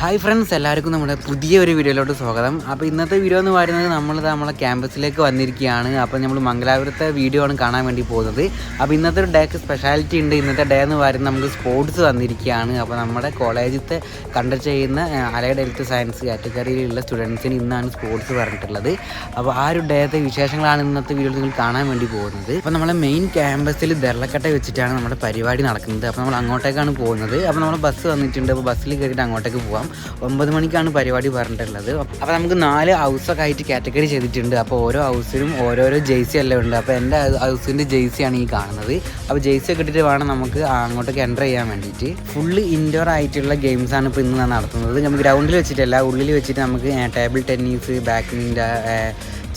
Hi friends എല്ലാവർക്കും നമ്മുടെ പുതിയ ഒരു വീഡിയോയിലോട്ട് സ്വാഗതം. അപ്പോൾ ഇന്നത്തെ വീഡിയോ എന്ന് പറയുന്നത് നമ്മൾ നമ്മളെ ക്യാമ്പസിലേക്ക് വന്നിരിക്കുകയാണ്. അപ്പോൾ നമ്മൾ മംഗലാപുരത്തെ വീഡിയോ ആണ് കാണാൻ വേണ്ടി പോകുന്നത്. അപ്പോൾ ഇന്നത്തെ ഒരു ഡേക്ക് സ്പെഷ്യാലിറ്റി ഉണ്ട്. ഇന്നത്തെ ഡേ എന്ന് പറയുന്നത് നമുക്ക് സ്പോർട്സ് വന്നിരിക്കുകയാണ് അപ്പോൾ നമ്മുടെ കോളേജിലത്തെ കണ്ടക്ട് ചെയ്യുന്ന അലൈഡ് ഹെൽത്ത് സയൻസ് കാറ്റഗറിയിലുള്ള സ്റ്റുഡൻസിന് ഇന്നാണ് സ്പോർട്സ് പറഞ്ഞിട്ടുള്ളത്. അപ്പോൾ ആ ഒരു ഡേത്തെ വിശേഷങ്ങളാണ് ഇന്നത്തെ വീഡിയോയിൽ നിങ്ങൾ കാണാൻ വേണ്ടി പോകുന്നത്. അപ്പോൾ നമ്മളെ മെയിൻ ക്യാമ്പസിൽ ദർലക്കട്ട വെച്ചിട്ടാണ് നമ്മുടെ പരിപാടി നടക്കുന്നത്. അപ്പോൾ നമ്മൾ അങ്ങോട്ടേക്കാണ് പോകുന്നത്. അപ്പോൾ നമ്മൾ ബസ് വന്നിട്ടുണ്ട്. അപ്പോൾ ബസ്സിൽ കയറിയിട്ട് അങ്ങോട്ടേക്ക് പോകാം ഒമ്പത് മണിക്കാണ് പരിപാടി പറഞ്ഞിട്ടുള്ളത്. അപ്പോൾ നമുക്ക് നാല് ഹൗസൊക്കെ ആയിട്ട് കാറ്റഗറി ചെയ്തിട്ടുണ്ട്. അപ്പോൾ ഓരോ ഹൗസിനും ഓരോരോ ജേഴ്സി എല്ലാം ഉണ്ട്. അപ്പോൾ എന്റെ ഹൗസിന്റെ ജേഴ്സിയാണ് ഈ കാണുന്നത്. അപ്പോൾ ജേഴ്സി ഒക്കെ ഇട്ടിട്ട് വേണം നമുക്ക് അങ്ങോട്ടേക്ക് എന്റർ ചെയ്യാൻ വേണ്ടിയിട്ട്. ഫുള്ള് ഇൻഡോർ ആയിട്ടുള്ള ഗെയിംസാണ് ഇപ്പോൾ ഇന്ന് നടത്തുന്നത്. നമുക്ക് ഗ്രൗണ്ടിൽ വെച്ചിട്ടല്ല ഉള്ളിൽ വെച്ചിട്ട് നമുക്ക് table tennis badminton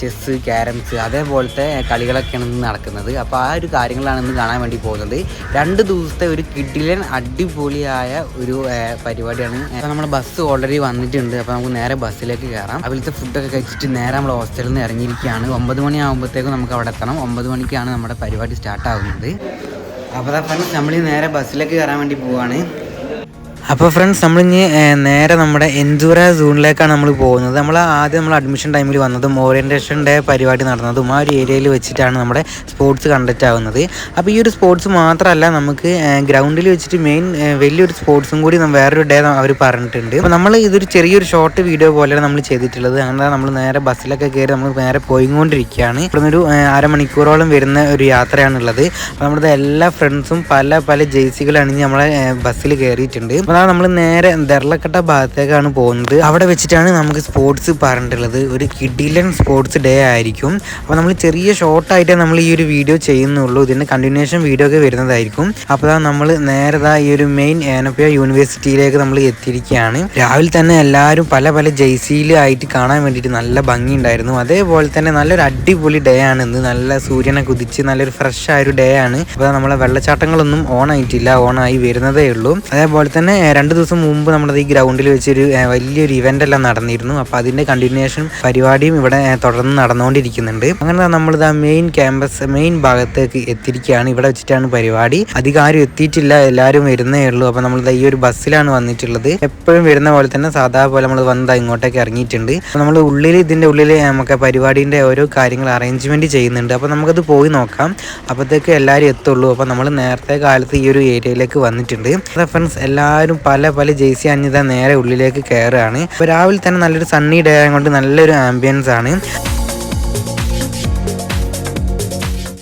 chess carroms അതേപോലത്തെ കളികളൊക്കെയാണ് ഇന്ന് നടക്കുന്നത്. അപ്പോൾ ആ ഒരു കാര്യങ്ങളാണ് ഇന്ന് കാണാൻ വേണ്ടി പോകുന്നത്. രണ്ട് ദിവസത്തെ ഒരു കിഡിലൻ അടിപൊളിയായ ഒരു പരിപാടിയാണ്. അപ്പോൾ നമ്മുടെ ബസ് ഓൾറെഡി വന്നിട്ടുണ്ട്. അപ്പോൾ നമുക്ക് നേരെ ബസ്സിലേക്ക് കയറാം അവിടുത്തെ ഫുഡൊക്കെ കഴിച്ചിട്ട് നേരെ നമ്മൾ ഹോസ്റ്റലിൽ നിന്ന് ഇറങ്ങിയിരിക്കുകയാണ്. ഒമ്പത് മണി ആകുമ്പോഴത്തേക്കും നമുക്ക് അവിടെ എത്തണം. ഒമ്പത് മണിക്കാണ് നമ്മുടെ പരിപാടി സ്റ്റാർട്ടാകുന്നത് അപ്പോൾ ഫ്രണ്ട്സ് നമ്മൾ നേരെ ബസ്സിലേക്ക് കയറാൻ വേണ്ടി പോവുകയാണ് അപ്പോൾ ഫ്രണ്ട്സ് നമ്മളിഞ്ഞ് നേരെ നമ്മുടെ എൻജൂറ സോണിലേക്കാണ് നമ്മൾ പോകുന്നത്. നമ്മൾ ആദ്യം നമ്മൾ അഡ്മിഷൻ ടൈമിൽ വന്നതും ഓറിയന്റേഷൻ ഡേ പരിപാടി നടന്നതും ആ ഒരു ഏരിയയിൽ വെച്ചിട്ടാണ് നമ്മുടെ സ്പോർട്സ് കണ്ടക്റ്റ് ആവുന്നത്. അപ്പോൾ ഈ ഒരു സ്പോർട്സ് മാത്രമല്ല നമുക്ക് ഗ്രൗണ്ടിൽ വെച്ചിട്ട് മെയിൻ വലിയൊരു സ്പോർട്സും കൂടി വേറൊരു ഡേ അവർ പറഞ്ഞിട്ടുണ്ട്. അപ്പോൾ നമ്മൾ ഇതൊരു ചെറിയൊരു ഷോർട്ട് വീഡിയോ പോലെയാണ് നമ്മൾ ചെയ്തിട്ടുള്ളത്. അങ്ങനെ നമ്മൾ നേരെ ബസ്സിലൊക്കെ കയറി നമ്മൾ നേരെ പോയിക്കൊണ്ടിരിക്കുകയാണ്. ഇവിടുന്ന് ഒരു അരമണിക്കൂറോളം വരുന്ന ഒരു യാത്രയാണുള്ളത്. അപ്പോൾ നമ്മുടെ എല്ലാ ഫ്രണ്ട്സും പല പല ജേഴ്സികൾ നമ്മളെ ബസ്സിൽ കയറിയിട്ടുണ്ട് അപ്പോൾ നമ്മൾ നേരെ ദർലക്കട്ട ഭാഗത്തേക്കാണ് പോകുന്നത്. അവിടെ വെച്ചിട്ടാണ് നമുക്ക് സ്പോർട്സ് പറഞ്ഞിട്ടുള്ളത്. ഒരു കിഡിലൻ സ്പോർട്സ് ഡേ ആയിരിക്കും. അപ്പോൾ നമ്മൾ ചെറിയ ഷോർട്ടായിട്ടേ നമ്മൾ ഈ ഒരു വീഡിയോ ചെയ്യുന്നുള്ളൂ. ഇതിന്റെ കണ്ടിന്യൂഷൻ വീഡിയോ ഒക്കെ വരുന്നതായിരിക്കും. അപ്പോൾ നമ്മൾ നേരെ ഈ ഒരു മെയിൻ ഏനപ്പിയ യൂണിവേഴ്സിറ്റിയിലേക്ക് നമ്മൾ എത്തിയിരിക്കുകയാണ്. രാവിലെ തന്നെ എല്ലാവരും പല പല ജെയ്സിയിലായിട്ട് കാണാൻ വേണ്ടിയിട്ട് നല്ല ഭംഗിയുണ്ടായിരുന്നു. അതേപോലെ തന്നെ നല്ലൊരു അടിപൊളി ഡേ ആണ് ഇന്ന്. നല്ല സൂര്യനെ കുതിച്ച് നല്ലൊരു ഫ്രഷ് ആയ ഒരു ഡേ ആണ് അപ്പോൾ നമ്മളെ വെള്ളച്ചാട്ടങ്ങളൊന്നും ഓൺ ആയിട്ടില്ല. ഓൺ ആയി വരുന്നതേ ഉള്ളൂ. അതേപോലെ തന്നെ രണ്ട് ദിവസം മുമ്പ് നമ്മുടെ ഈ ഗ്രൗണ്ടിൽ വെച്ചൊരു വലിയൊരു ഇവന്റ് എല്ലാം നടന്നിരുന്നു. അപ്പോൾ അതിന്റെ കണ്ടിന്യൂഷൻ പരിപാടിയും ഇവിടെ തുടർന്ന് നടന്നുകൊണ്ടിരിക്കുന്നുണ്ട്. അങ്ങനെ നമ്മൾ ഇതാ മെയിൻ ക്യാമ്പസ് മെയിൻ ഭാഗത്തേക്ക് എത്തിയിരിക്കുകയാണ്. ഇവിടെ വെച്ചിട്ടാണ് പരിപാടി. അധികം ആരും എത്തിയിട്ടില്ല. എല്ലാവരും വരുന്നേ ഉള്ളൂ. അപ്പോൾ നമ്മൾ ഈ ഒരു ബസ്സിലാണ് വന്നിട്ടുള്ളത്. എപ്പോഴും വരുന്ന പോലെ തന്നെ സാധാ പോലെ നമ്മൾ വന്നത് ഇങ്ങോട്ടേക്ക് ഇറങ്ങിയിട്ടുണ്ട്. നമ്മൾ ഉള്ളിൽ ഇതിന്റെ ഉള്ളിൽ നമുക്ക് പരിപാടിന്റെ ഓരോ കാര്യങ്ങൾ അറേഞ്ച്മെന്റ് ചെയ്യുന്നുണ്ട്. അപ്പോൾ നമുക്കത് പോയി നോക്കാം. അപ്പോഴത്തേക്ക് എല്ലാവരും എത്തുള്ളൂ. അപ്പോൾ നമ്മൾ നേരത്തെ കാലത്ത് ഈ ഒരു ഏരിയയിലേക്ക് വന്നിട്ടുണ്ട്. ഫ്രണ്ട്സ് എല്ലാവരും പല പല ജേഴ്സി അഞ്ഞിത നേരെ ഉള്ളിലേക്ക് കയറുകയാണ് അപ്പോൾ രാവിലെ തന്നെ നല്ലൊരു സണ്ണി ഡേ ആയതുകൊണ്ട് നല്ലൊരു ആംബിയൻസ് ആണ്.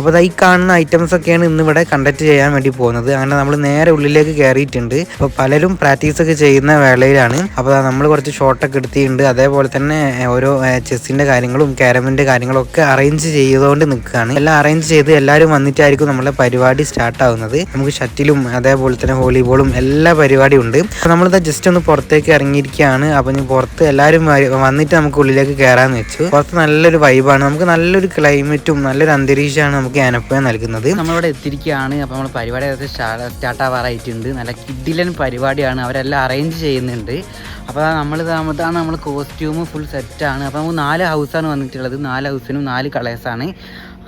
അപ്പോൾ ഈ കാണുന്ന ഐറ്റംസ് ഒക്കെയാണ് ഇന്ന് ഇവിടെ കണ്ടക്ട് ചെയ്യാൻ വേണ്ടി പോകുന്നത്. അങ്ങനെ നമ്മൾ നേരെ ഉള്ളിലേക്ക് കയറിയിട്ടുണ്ട് അപ്പോൾ പലരും പ്രാക്ടീസ് ഒക്കെ ചെയ്യുന്ന വേളയിലാണ്. അപ്പോൾ നമ്മൾ കുറച്ച് ഷോട്ടൊക്കെ എടുത്തിട്ടുണ്ട്. അതേപോലെ തന്നെ ഓരോ ചെസ്സിന്റെ കാര്യങ്ങളും ക്യാരമിന്റെ കാര്യങ്ങളൊക്കെ അറേഞ്ച് ചെയ്തുകൊണ്ട് നിൽക്കുകയാണ്. എല്ലാം അറേഞ്ച് ചെയ്ത് എല്ലാവരും വന്നിട്ടായിരിക്കും നമ്മുടെ പരിപാടി സ്റ്റാർട്ട് ആവുന്നത്. നമുക്ക് ഷട്ടിലും അതേപോലെ തന്നെ വോളിബോളും എല്ലാ പരിപാടിയും ഉണ്ട്. അപ്പോൾ നമ്മളിതാ ജസ്റ്റ് ഒന്ന് പുറത്തേക്ക് ഇറങ്ങിയിരിക്കുകയാണ്. അപ്പോൾ ഇനി പുറത്ത് എല്ലാവരും വന്നിട്ട് നമുക്ക് ഉള്ളിലേക്ക് കയറാമെന്ന് വെച്ചു. പുറത്ത് നല്ലൊരു വൈബാണ് നമുക്ക് നല്ലൊരു ക്ലൈമറ്റും നല്ലൊരു അന്തരീക്ഷമാണ് നമുക്ക് അനുഭവം നൽകുന്നത്. നമ്മളിവിടെ എത്തിയിരിക്കുകയാണ്. അപ്പോൾ നമ്മൾ പരിപാടി സ്റ്റാർട്ട് ആവാറായിട്ടുണ്ട് നല്ല കിഡിലൻ പരിപാടിയാണ്. അവരെല്ലാം അറേഞ്ച് ചെയ്യുന്നുണ്ട്. അപ്പോൾ നമ്മൾ ഇതാണ് നമ്മൾ കോസ്റ്റ്യൂം ഫുൾ സെറ്റാണ് അപ്പോൾ നമുക്ക് നാല് ഹൗസാണ് വന്നിട്ടുള്ളത്. നാല് ഹൗസിനും നാല് കളേഴ്സാണ്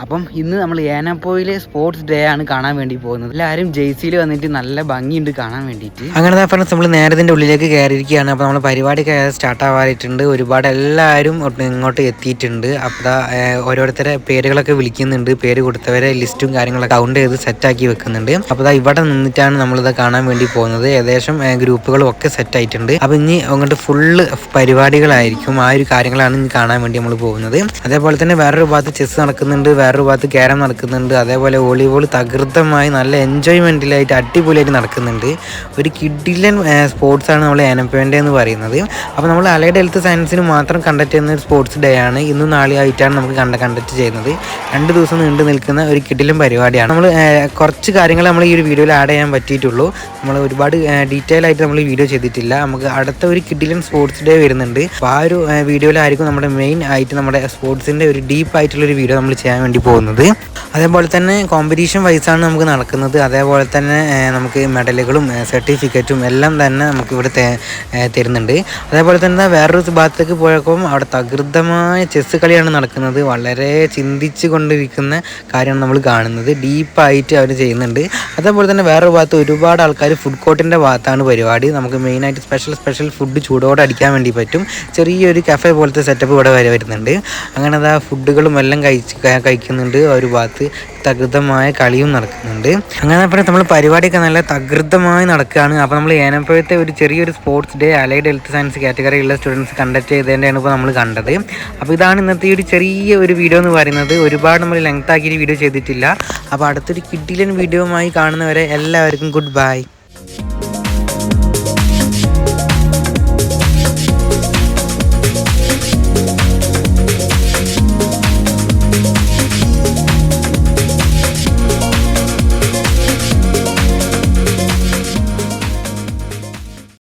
അപ്പം ഇന്ന് നമ്മൾ ഏനാപ്പോയിലെ സ്പോർട്സ് ഡേ ആണ് കാണാൻ വേണ്ടി പോകുന്നത്. എല്ലാവരും ജെയ്സിയിൽ വന്നിട്ട് നല്ല ഭംഗിയുണ്ട് കാണാൻ വേണ്ടിയിട്ട്. അങ്ങനെ ഫ്രണ്ട്സ് നമ്മൾ നേരത്തിന്റെ ഉള്ളിലേക്ക് കയറിയിരിക്കുകയാണ്. അപ്പോൾ നമ്മൾ പരിപാടി സ്റ്റാർട്ട് ആവാറായിട്ടുണ്ട് ഒരുപാട് എല്ലാവരും ഇങ്ങോട്ട് എത്തിയിട്ടുണ്ട്. അപ്പോൾ ഓരോരുത്തരെ പേരുകളൊക്കെ വിളിക്കുന്നുണ്ട്. പേര് കൊടുത്തവരെ ലിസ്റ്റും കാര്യങ്ങളൊക്കെ കൗണ്ട് ചെയ്ത് സെറ്റാക്കി വെക്കുന്നുണ്ട്. അപ്പോൾ ഇവിടെ നിന്നിട്ടാണ് നമ്മളിത് കാണാൻ വേണ്ടി പോകുന്നത്. ഏകദേശം ഗ്രൂപ്പുകളും ഒക്കെ സെറ്റ് ആയിട്ടുണ്ട്. അപ്പോൾ ഇനി അങ്ങോട്ട് ഫുള്ള് പരിപാടികളായിരിക്കും. ആ ഒരു കാര്യങ്ങളാണ് ഇനി കാണാൻ വേണ്ടി നമ്മൾ പോകുന്നത്. അതേപോലെ തന്നെ വേറൊരു ഭാഗത്ത് ചെസ് നടക്കുന്നുണ്ട്. വേറൊരു ഭാഗത്ത് ക്യാരം നടക്കുന്നുണ്ട്. അതേപോലെ വോളിബോൾ തകൃതമായി നല്ല എൻജോയ്മെന്റിലായിട്ട് അടിപൊളിയായിട്ട് നടക്കുന്നുണ്ട്. ഒരു കിഡിലൻ സ്പോർട്സാണ് നമ്മൾ എനപ്പേന്റെ എന്ന് പറയുന്നത്. അപ്പോൾ നമ്മൾ അലൈഡ് ഹെൽത്ത് സയൻസിന് മാത്രം കണ്ടക്ട് ചെയ്യുന്ന ഒരു സ്പോർട്സ് ഡേ ആണ്. ഇന്നും നാളെ ആയിട്ടാണ് നമുക്ക് കണ്ട കണ്ടക്ട് ചെയ്യുന്നത്. രണ്ട് ദിവസം നീണ്ടു നിൽക്കുന്ന ഒരു കിഡിലൻ പരിപാടിയാണ്. നമ്മൾ കുറച്ച് കാര്യങ്ങൾ നമ്മൾ ഈ ഒരു വീഡിയോയിൽ ആഡ് ചെയ്യാൻ പറ്റിയിട്ടുള്ളൂ. നമ്മൾ ഒരുപാട് ഡീറ്റെയിൽ ആയിട്ട് നമ്മൾ വീഡിയോ ചെയ്തിട്ടില്ല. നമുക്ക് അടുത്ത ഒരു കിഡിലൻ സ്പോർട്സ് ഡേ വരുന്നുണ്ട്. അപ്പോൾ ആ ഒരു വീഡിയോയിലായിരിക്കും നമ്മുടെ മെയിൻ ആയിട്ട് നമ്മുടെ സ്പോർട്സിന്റെ ഒരു ഡീപ്പ് ആയിട്ടുള്ള ഒരു വീഡിയോ നമ്മൾ ചെയ്യാൻ വേണ്ടി പോകുന്നത്. അതേപോലെ തന്നെ കോമ്പറ്റീഷൻ വൈസാണ് നമുക്ക് നടക്കുന്നത്. അതേപോലെ തന്നെ നമുക്ക് മെഡലുകളും സർട്ടിഫിക്കറ്റും എല്ലാം തന്നെ നമുക്ക് ഇവിടെ തരുന്നുണ്ട്. അതേപോലെ തന്നെ വേറൊരു ഭാഗത്തേക്ക് പോയപ്പോൾ അവിടെ തകൃതമായ ചെസ്സ് കളിയാണ് നടക്കുന്നത്. വളരെ ചിന്തിച്ച് കൊണ്ടിരിക്കുന്ന കാര്യമാണ് നമ്മൾ കാണുന്നത്. ഡീപ്പായിട്ട് അവർ ചെയ്യുന്നുണ്ട്. അതേപോലെ തന്നെ വേറൊരു ഭാഗത്ത് ഒരുപാട് ആൾക്കാർ ഫുഡ് കോർട്ടിന്റെ ഭാഗത്താണ് പരിപാടി. നമുക്ക് മെയിനായിട്ട് സ്പെഷ്യൽ സ്പെഷ്യൽ ഫുഡ് ചൂടോടെ അടിക്കാൻ വേണ്ടി പറ്റും. ചെറിയൊരു കഫേ പോലത്തെ സെറ്റപ്പ് ഇവിടെ വരെ വരുന്നുണ്ട്. അങ്ങനെ അതാ ഫുഡുകളും എല്ലാം കഴിച്ച് കഴിക്കുന്നുണ്ട് ആ ഒരു ഭാഗത്ത് തകൃതമായ കളിയും നടക്കുന്നുണ്ട്. അങ്ങനെ പറഞ്ഞാൽ നമ്മൾ പരിപാടിയൊക്കെ നല്ല തകൃതമായി നടക്കുകയാണ്. അപ്പോൾ നമ്മൾ ഏനപ്പഴത്തെ ഒരു ചെറിയൊരു sports day allied health science കാറ്റഗറിയുള്ള students conduct ചെയ്തതിന്റെയാണ് ഇപ്പോൾ നമ്മൾ കണ്ടത്. അപ്പോൾ ഇതാണ് ഇന്നത്തെ ഒരു ചെറിയ ഒരു വീഡിയോ എന്ന് പറയുന്നത്. ഒരുപാട് നമ്മൾ ലെങ്ത് ആക്കിയിട്ട് വീഡിയോ ചെയ്തിട്ടില്ല. അപ്പോൾ അടുത്തൊരു കിഡിലൻ വീഡിയോമായി കാണുന്നവരെ എല്ലാവർക്കും ഗുഡ് ബൈ